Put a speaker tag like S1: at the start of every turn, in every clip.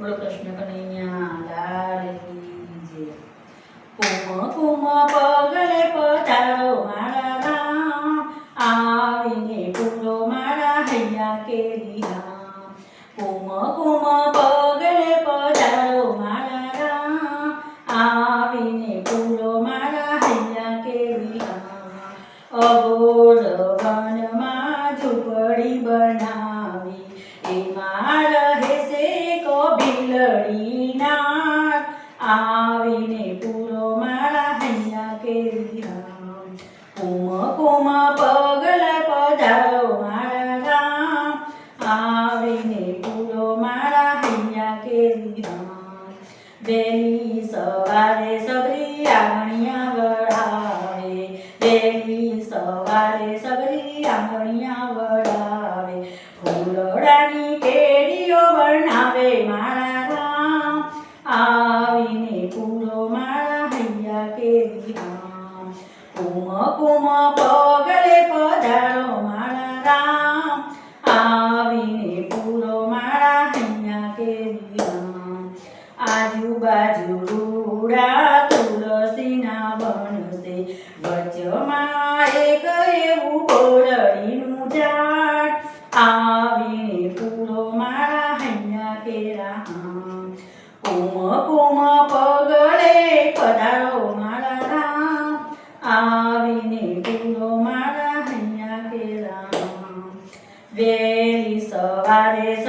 S1: બોલો કૃષ્ણ કનૈયા, લાલ જય. કુમ કુમ પગલે પધારો મારા રામ. આવીને પૂરો મારા હૈયા કેરી રામ. કુમ કુમ પગલે પધારો મારા રામ. આવીને પૂરો મારા હૈયા કેરી રામ. અઘોર વનમાં વહેલી સવારે સબરી આંગણિયા વળાવે વહેલી સવારે સબરી આંગણિયા વળાવે ફૂલડાની કેડીઓ બનાવે આજુબાજુ રૂડા તુલસીના બનશે વચમાં એક એવું બોરડીનું ઝાડ. આવીને પૂરો મારા હૈયા કેરા. કુમ કુમ પગલે પધારો મારા રામ. આવીને પૂરો મારા હૈયા કેરા. વેલી સવારે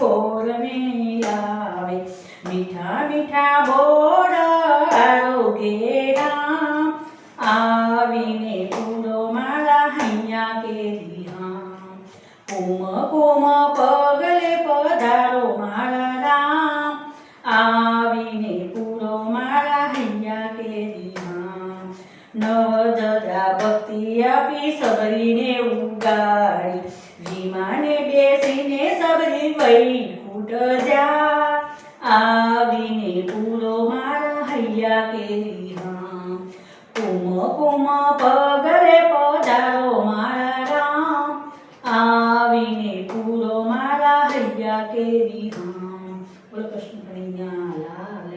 S1: વીણી લાવે મીઠા મીઠા આરોગે રામ. આવીને પૂરો મારા હૈયા કેરી રામ કોમ, કુમ, પગલે પધારો મારા રામ. આવીને પૂરો મારા હૈયા કેરી રામ નવદરા ભક્તિ આપી સબરીને ઉગાડી. વિમાને બેસીને સબરી વઈ ખૂટ જા. આવીને પૂરો મારા હૈયા કેરી, હા. કુમ કુમ પગરે પધારો મારા રામ. આવીને પૂરો મારા હૈયા કેરી, હા. બોલો કૃષ્ણ કનૈયા લાલ